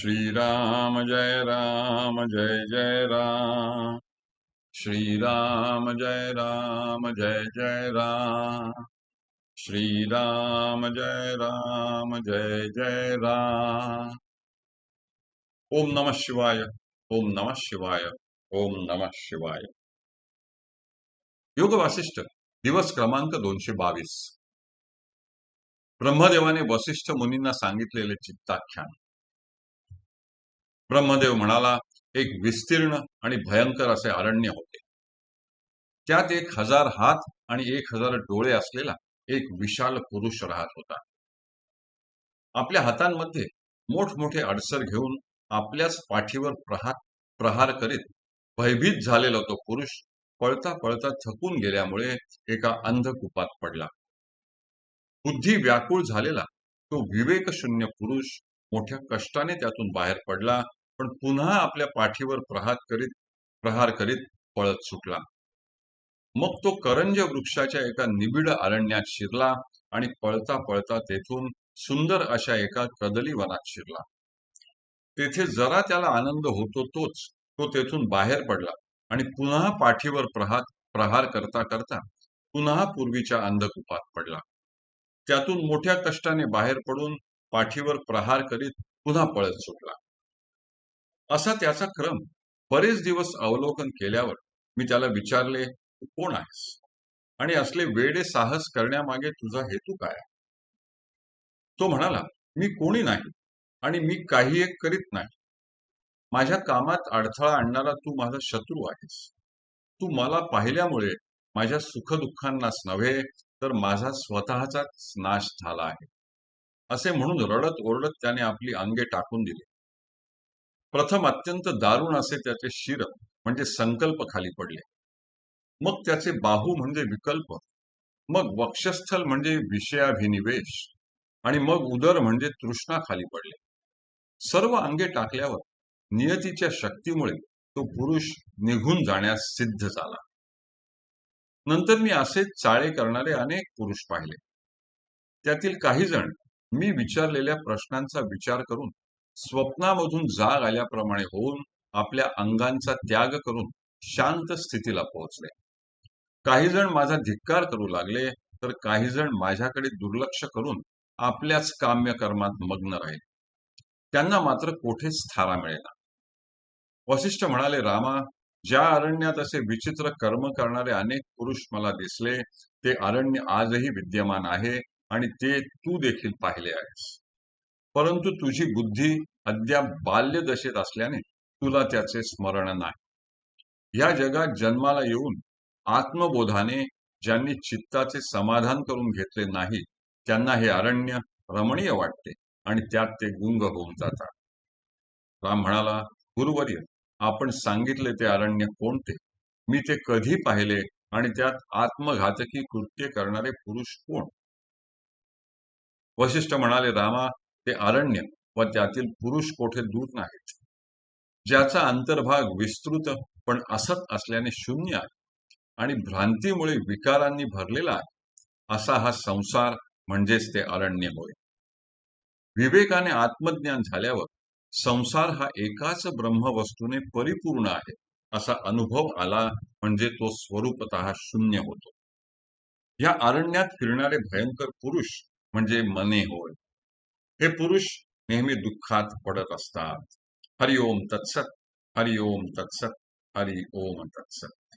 श्रीराम जय राम जय जय राम। श्रीराम जय राम जय जय राम। श्रीराम जय राम जय जय राम। ओम नमः शिवाय ओम नमः शिवाय ओम नमः शिवाय। योग वासिष्ठ दिवस क्रमांक दोनशे बावीस. ब्रह्मदेवाने वसिष्ठ मुनींना सांगितलेले चित्ताख्यान. ब्रह्मदेव म्हणाला एक विस्तीर्ण आणि भयंकर असे अरण्य होते. त्यात एक हजार हात आणि एक हजार डोळे असलेला एक विशाल पुरुष राहत होता. आपल्या हातांमध्ये मोठमोठे अडसर घेऊन आपल्याच पाठीवर प्रहार प्रहार करीत भयभीत झालेला तो पुरुष पळता पळता थकून गेल्यामुळे एका अंधकुपात पडला. बुद्धी व्याकुळ झालेला तो विवेकशून्य पुरुष मोठ्या कष्टाने त्यातून बाहेर पडला पण पुन्हा आपल्या पाठीवर प्रहार करीत प्रहार करीत पळत सुटला. मग तो करंज वृक्षाच्या एका निबिड अरण्यात शिरला आणि पळता पळता तेथून सुंदर अशा एका कदली वनात शिरला. तेथे जरा त्याला आनंद होतो तोच तो तेथून बाहेर पडला आणि पुन्हा पाठीवर प्रहार प्रहार करता करता पुन्हा पूर्वीच्या अंधकुपात पडला. त्यातून मोठ्या कष्टाने बाहेर पडून पाठीवर प्रहार करीत पुन्हा पळत सुटला. असा त्याचा क्रम बरेच दिवस अवलोकन केल्यावर मी त्याला विचारले तू कोण आहेस? आणि असले वेडे साहस करण्यामागे तुझा हेतू काय आहे? तो म्हणाला मी कोणी नाही आणि मी काही एक करीत नाही. माझ्या कामात अडथळा आणणारा तू माझा शत्रू आहेस. तू मला पाहिल्यामुळे माझ्या सुखदुःखांनाच नव्हे तर माझा स्वतःचाच नाश झाला आहे. असे म्हणून रडत ओरडत त्याने आपली अंगे टाकून दिली. प्रथम अत्यंत दारुण असे त्याचे शिर म्हणजे संकल्प खाली पडले. मग त्याचे बाहू म्हणजे विकल्प मग वक्षस्थल म्हणजे विषयाभिनिवेश आणि मग उदर म्हणजे तृष्णा खाली पडले. सर्व अंगे टाकल्यावर नियतीच्या शक्तीमुळे तो पुरुष निघून जाण्यास सिद्ध झाला. नंतर मी असे चाळे करणारे अनेक पुरुष पाहिले. त्यातील काही जण मी विचारलेल्या प्रश्नांचा विचार करून स्वप्नामधून जाग आल्याप्रमाणे होऊन आपल्या अंगांचा त्याग करून शांत स्थितीला पोहोचले. काही जण माझा धिक्कार करू लागले तर काही जण माझ्याकडे दुर्लक्ष करून आपल्याच काम्य कर्मात मग्न राहिले. त्यांना मात्र कोठेच थारा मिळेना. वसिष्ठ म्हणाले रामा ज्या अरण्यात असे विचित्र कर्म करणारे अनेक पुरुष मला दिसले ते अरण्य आजही विद्यमान आहे आणि ते तू देखील पाहिले आहेस. परंतु तुझी बुद्धी अद्याप बाल्यदशेत असल्याने तुला त्याचे स्मरण नाही. या जगात जन्माला येऊन आत्मबोधाने ज्यांनी चित्ताचे समाधान करून घेतले नाही त्यांना हे अरण्य रमणीय वाटते आणि त्यात ते गुंग होऊन जातात. राम म्हणाला गुरुवर्य आपण सांगितले ते अरण्य कोणते? मी ते कधी पाहिले आणि त्यात आत्मघातकी कृत्य करणारे पुरुष कोण? वशिष्ठ म्हणाले रामा ते अरण्य व त्यातील पुरुष कोठे दूर नाहीत. ज्याचा अंतर्भाग विस्तृत पण असत असल्याने शून्य आहे आणि भ्रांतीमुळे विकारांनी भरलेला आहे असा हा संसार म्हणजेच ते अरण्य होय विवेकाने आत्मज्ञान झाल्यावर संसार हा एकाच ब्रह्मवस्तूने परिपूर्ण आहे असा अनुभव आला म्हणजे तो स्वरूपत शून्य होतो. या अरण्यात फिरणारे भयंकर पुरुष म्हणजे मने होय. हे पुरुष नेहमी दुःखात पडत असतात. हरिओम तत्सत हरिओम तत्सत हरि ओम तत्सत.